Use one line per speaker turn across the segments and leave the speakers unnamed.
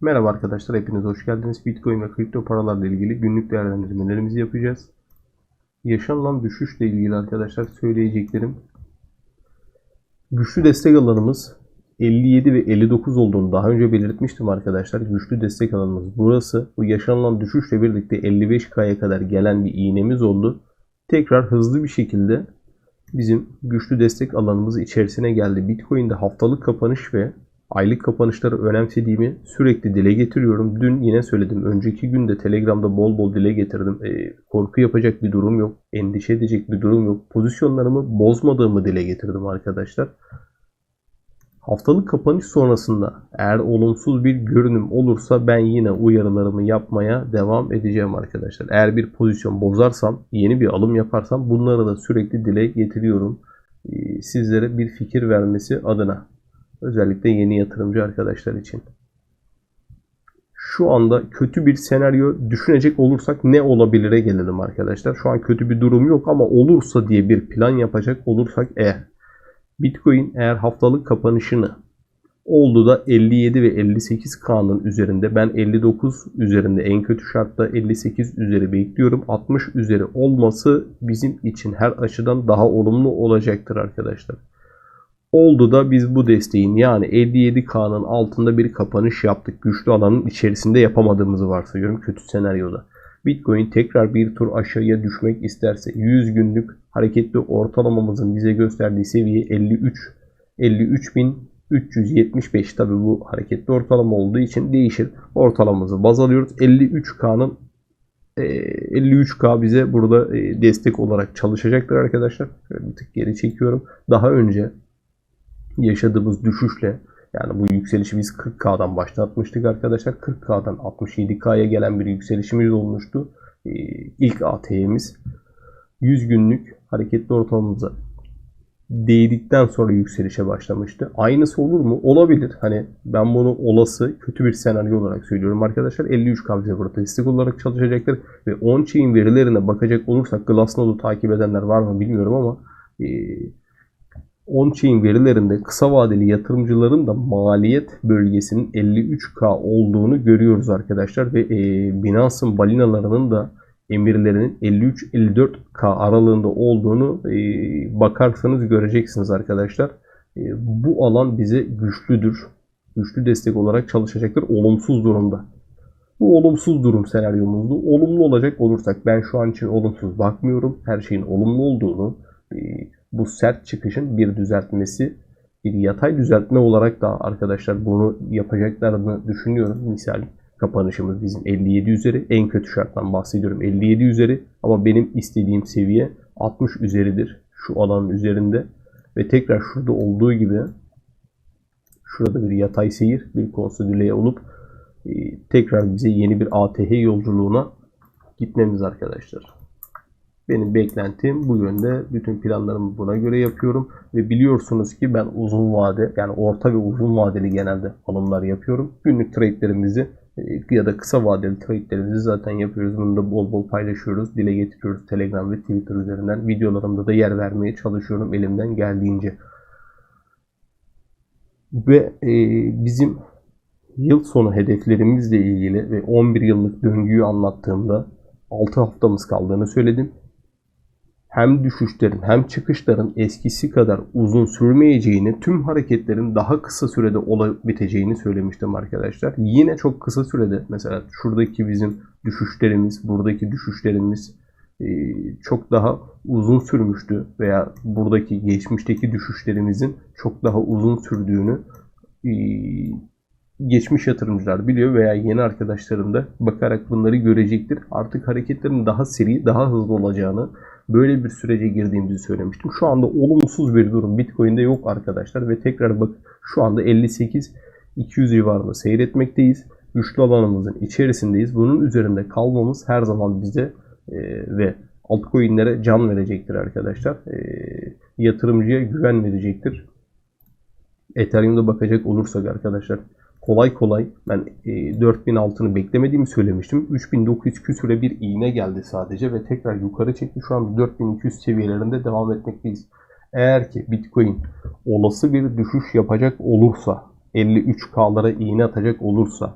Merhaba arkadaşlar, hepiniz hoş geldiniz. Bitcoin ve kripto paralarla ilgili günlük değerlendirmelerimizi yapacağız. Yaşanılan düşüşle ilgili arkadaşlar söyleyeceklerim. Güçlü destek alanımız 57 ve 59 olduğunu daha önce belirtmiştim arkadaşlar. Güçlü destek alanımız burası. Bu yaşanılan düşüşle birlikte 55K'ya kadar gelen bir iğnemiz oldu. Tekrar hızlı bir şekilde bizim güçlü destek alanımız içerisine geldi. Bitcoin'de haftalık kapanış ve aylık kapanışları önemsediğimi sürekli dile getiriyorum. Dün yine söyledim. Önceki gün de Telegram'da bol bol dile getirdim. E, korku yapacak bir durum yok. Endişe edecek bir durum yok. Pozisyonlarımı bozmadığımı dile getirdim arkadaşlar. Haftalık kapanış sonrasında eğer olumsuz bir görünüm olursa ben yine uyarılarımı yapmaya devam edeceğim arkadaşlar. Eğer bir pozisyon bozarsam, yeni bir alım yaparsam bunları da sürekli dile getiriyorum. Ee, Sizlere bir fikir vermesi adına. Özellikle yeni yatırımcı arkadaşlar için. Şu anda kötü bir senaryo düşünecek olursak ne olabilire gelelim arkadaşlar. Şu an kötü bir durum yok ama olursa diye bir plan yapacak olursak eğer Bitcoin eğer haftalık kapanışını oldu da 57 ve 58 K'nın üzerinde ben 59 üzerinde en kötü şartta 58 üzeri bekliyorum. 60 üzeri olması bizim için her açıdan daha olumlu olacaktır arkadaşlar. Oldu da biz bu desteğin yani 57K'nın altında bir kapanış yaptık. Güçlü alanın içerisinde yapamadığımızı varsayıyorum kötü senaryoda. Bitcoin tekrar bir tur aşağıya düşmek isterse 100 günlük hareketli ortalamamızın bize gösterdiği seviye 53 53.375 tabi bu hareketli ortalama olduğu için değişir. Ortalamamızı baz alıyoruz. 53K'nın 53K bize burada e, destek olarak çalışacaktır arkadaşlar. Şöyle bir tık geri çekiyorum. Daha önce yaşadığımız düşüşle yani bu yükselişi biz 40K'dan başlatmıştık arkadaşlar. 40K'dan 67K'ya gelen bir yükselişimiz olmuştu. Ee, ilk AT'miz 100 günlük hareketli ortalamamıza değdikten sonra yükselişe başlamıştı. Aynısı olur mu? Olabilir. Hani ben bunu olası kötü bir senaryo olarak söylüyorum arkadaşlar. 53K bize burada destek olarak çalışacaktır. Ve on-chain verilerine bakacak olursak Glassnode'u takip edenler var mı bilmiyorum ama e, on-chain verilerinde kısa vadeli yatırımcıların da maliyet bölgesinin 53K olduğunu görüyoruz arkadaşlar. Ve e, Binance'ın balinalarının da emirlerinin 53-54K aralığında olduğunu e, bakarsanız göreceksiniz arkadaşlar. E, bu alan bize güçlüdür. Güçlü destek olarak çalışacaktır olumsuz durumda. Bu olumsuz durum senaryomuzda olumlu olacak olursak ben şu an için olumsuz bakmıyorum. Her şeyin olumlu olduğunu e, bu sert çıkışın bir düzeltmesi, bir yatay düzeltme olarak da arkadaşlar bunu yapacaklarını düşünüyorum. Misal kapanışımız bizim 57 üzeri. En kötü şarttan bahsediyorum 57 üzeri. Ama benim istediğim seviye 60 üzeridir. Şu alanın üzerinde. Ve tekrar şurada olduğu gibi şurada bir yatay seyir, bir konsolideye olup e, tekrar bize yeni bir ATH yolculuğuna gitmemiz arkadaşlar. Benim beklentim bu yönde. Bütün planlarımı buna göre yapıyorum. Ve biliyorsunuz ki ben uzun vade yani orta ve uzun vadeli genelde alımlar yapıyorum. Günlük trade'lerimizi e, ya da kısa vadeli trade'lerimizi zaten yapıyoruz. Bunu da bol bol paylaşıyoruz. Dile getiriyoruz Telegram ve Twitter üzerinden. Videolarımda da yer vermeye çalışıyorum elimden geldiğince. Ve e, bizim yıl sonu hedeflerimizle ilgili ve 11 yıllık döngüyü anlattığımda 6 haftamız kaldığını söyledim hem düşüşlerin hem çıkışların eskisi kadar uzun sürmeyeceğini, tüm hareketlerin daha kısa sürede olup biteceğini söylemiştim arkadaşlar. Yine çok kısa sürede mesela şuradaki bizim düşüşlerimiz, buradaki düşüşlerimiz e, çok daha uzun sürmüştü veya buradaki geçmişteki düşüşlerimizin çok daha uzun sürdüğünü e, geçmiş yatırımcılar biliyor veya yeni arkadaşlarım da bakarak bunları görecektir. Artık hareketlerin daha seri, daha hızlı olacağını, böyle bir sürece girdiğimizi söylemiştim. Şu anda olumsuz bir durum Bitcoin'de yok arkadaşlar ve tekrar bak şu anda 58 200 civarında seyretmekteyiz. Güçlü alanımızın içerisindeyiz. Bunun üzerinde kalmamız her zaman bize e, ve altcoin'lere can verecektir arkadaşlar. E, yatırımcıya güven verecektir. Ethereum'da bakacak olursak arkadaşlar kolay kolay ben e, 4000 altını beklemediğimi söylemiştim. 3900 küsüre bir iğne geldi sadece ve tekrar yukarı çekti. Şu anda 4200 seviyelerinde devam etmekteyiz. Eğer ki Bitcoin olası bir düşüş yapacak olursa 53K'lara iğne atacak olursa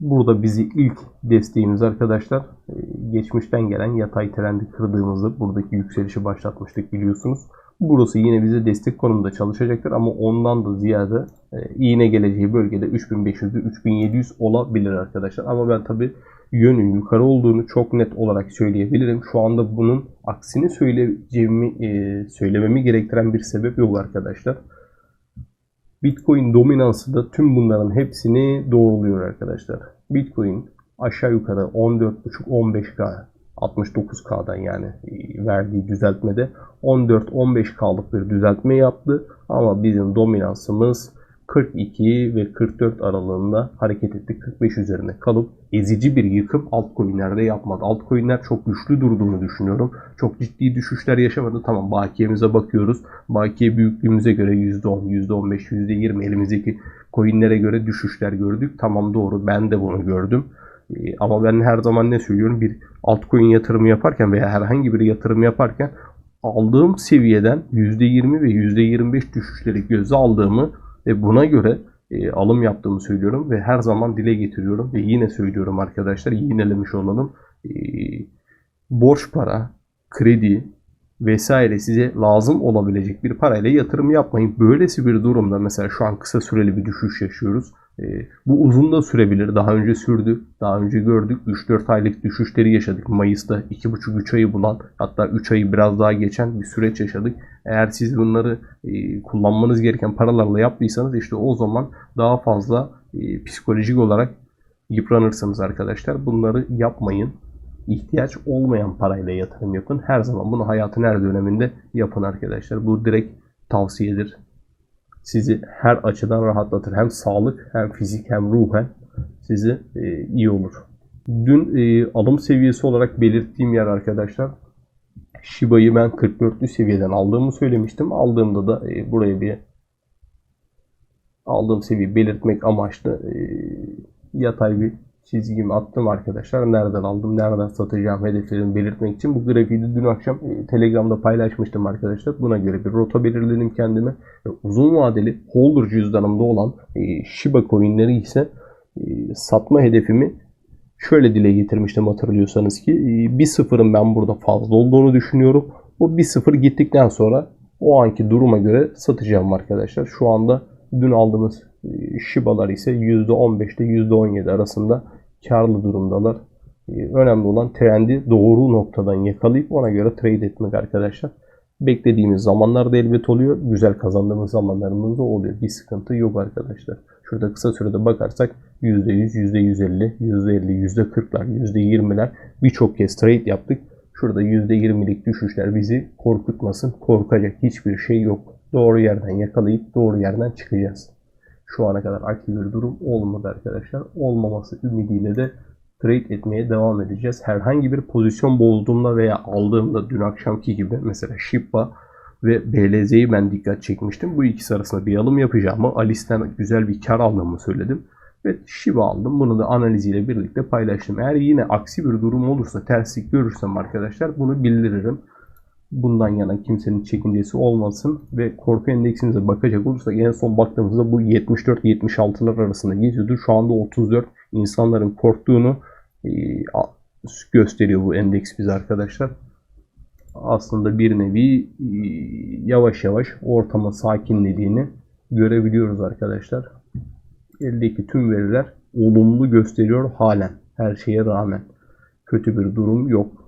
burada bizi ilk desteğimiz arkadaşlar e, geçmişten gelen yatay trendi kırdığımızda buradaki yükselişi başlatmıştık biliyorsunuz. Burası yine bize destek konumunda çalışacaktır ama ondan da ziyade e, iğne geleceği bölgede 3500'ü 3700 olabilir arkadaşlar. Ama ben tabi yönün yukarı olduğunu çok net olarak söyleyebilirim. Şu anda bunun aksini söyleyeceğimi e, söylememi gerektiren bir sebep yok arkadaşlar. Bitcoin dominansı da tüm bunların hepsini doğruluyor arkadaşlar. Bitcoin aşağı yukarı 14.5-15K 69K'dan yani e, verdiği düzeltmede 14-15K'lık bir düzeltme yaptı. Ama bizim dominansımız 42 ve 44 aralığında hareket etti. 45 üzerine kalıp ezici bir yıkım altcoin'lerde yapmadı. Altcoin'ler çok güçlü durduğunu düşünüyorum. Çok ciddi düşüşler yaşamadı. Tamam bakiyemize bakıyoruz. Bakiye büyüklüğümüze göre %10, %15, %20 elimizdeki coin'lere göre düşüşler gördük. Tamam doğru ben de bunu gördüm. Ee, Ama ben her zaman ne söylüyorum? Bir altcoin yatırımı yaparken veya herhangi bir yatırım yaparken aldığım seviyeden %20 ve %25 düşüşleri göze aldığımı ve buna göre e, alım yaptığımı söylüyorum ve her zaman dile getiriyorum ve yine söylüyorum arkadaşlar yinelemiş olalım. E, borç para, kredi vesaire size lazım olabilecek bir parayla yatırım yapmayın. Böylesi bir durumda mesela şu an kısa süreli bir düşüş yaşıyoruz. E, bu uzun da sürebilir. Daha önce sürdü. Daha önce gördük. 3-4 aylık düşüşleri yaşadık. Mayıs'ta 2,5-3 ayı bulan hatta 3 ayı biraz daha geçen bir süreç yaşadık. Eğer siz bunları e, kullanmanız gereken paralarla yaptıysanız işte o zaman daha fazla e, psikolojik olarak yıpranırsınız arkadaşlar. Bunları yapmayın. İhtiyaç olmayan parayla yatırım yapın. Her zaman bunu hayatın her döneminde yapın arkadaşlar. Bu direkt tavsiyedir sizi her açıdan rahatlatır. Hem sağlık hem fizik hem ruhen sizi e, iyi olur. Dün e, alım seviyesi olarak belirttiğim yer arkadaşlar Shiba'yı ben 44'lü seviyeden aldığımı söylemiştim. Aldığımda da e, buraya bir aldığım seviyeyi belirtmek amaçlı e, yatay bir çizgimi attım arkadaşlar. Nereden aldım, nereden satacağım hedeflerimi belirtmek için. Bu grafiği de dün akşam e, Telegram'da paylaşmıştım arkadaşlar. Buna göre bir rota belirledim kendime. Uzun vadeli holder cüzdanımda olan e, Shiba coinleri ise e, satma hedefimi şöyle dile getirmiştim hatırlıyorsanız ki bir sıfırın ben burada fazla olduğunu düşünüyorum. Bu bir sıfır gittikten sonra o anki duruma göre satacağım arkadaşlar. Şu anda dün aldığımız Shiba'lar ise %15'te %17 arasında karlı durumdalar. Ee, önemli olan trendi doğru noktadan yakalayıp ona göre trade etmek arkadaşlar. Beklediğimiz zamanlarda elbet oluyor. Güzel kazandığımız zamanlarımız da oluyor. Bir sıkıntı yok arkadaşlar. Şurada kısa sürede bakarsak %100, %150, %50, %40'lar, %20'ler birçok kez trade yaptık. Şurada %20'lik düşüşler bizi korkutmasın. Korkacak hiçbir şey yok. Doğru yerden yakalayıp doğru yerden çıkacağız şu ana kadar aktif bir durum olmadı arkadaşlar. Olmaması ümidiyle de trade etmeye devam edeceğiz. Herhangi bir pozisyon bozduğumda veya aldığımda dün akşamki gibi mesela Shiba ve BLZ'yi ben dikkat çekmiştim. Bu ikisi arasında bir alım yapacağımı, Alice'den güzel bir kar aldığımı söyledim. Ve Shiba aldım. Bunu da analiziyle birlikte paylaştım. Eğer yine aksi bir durum olursa, terslik görürsem arkadaşlar bunu bildiririm bundan yana kimsenin çekincesi olmasın ve korku endeksimize bakacak olursak en son baktığımızda bu 74-76'lar arasında geziyordu. Şu anda 34 insanların korktuğunu e, gösteriyor bu endeks bize arkadaşlar. Aslında bir nevi e, yavaş yavaş ortamın sakinlediğini görebiliyoruz arkadaşlar. Eldeki tüm veriler olumlu gösteriyor halen her şeye rağmen. Kötü bir durum yok.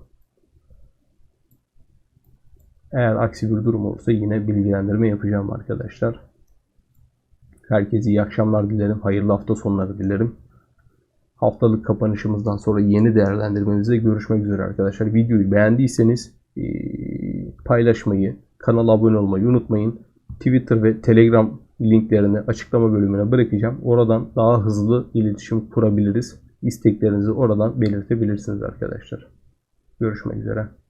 Eğer aksi bir durum olursa yine bilgilendirme yapacağım arkadaşlar. Herkese iyi akşamlar dilerim. Hayırlı hafta sonları dilerim. Haftalık kapanışımızdan sonra yeni değerlendirmemizde görüşmek üzere arkadaşlar. Videoyu beğendiyseniz paylaşmayı, kanala abone olmayı unutmayın. Twitter ve Telegram linklerini açıklama bölümüne bırakacağım. Oradan daha hızlı iletişim kurabiliriz. İsteklerinizi oradan belirtebilirsiniz arkadaşlar. Görüşmek üzere.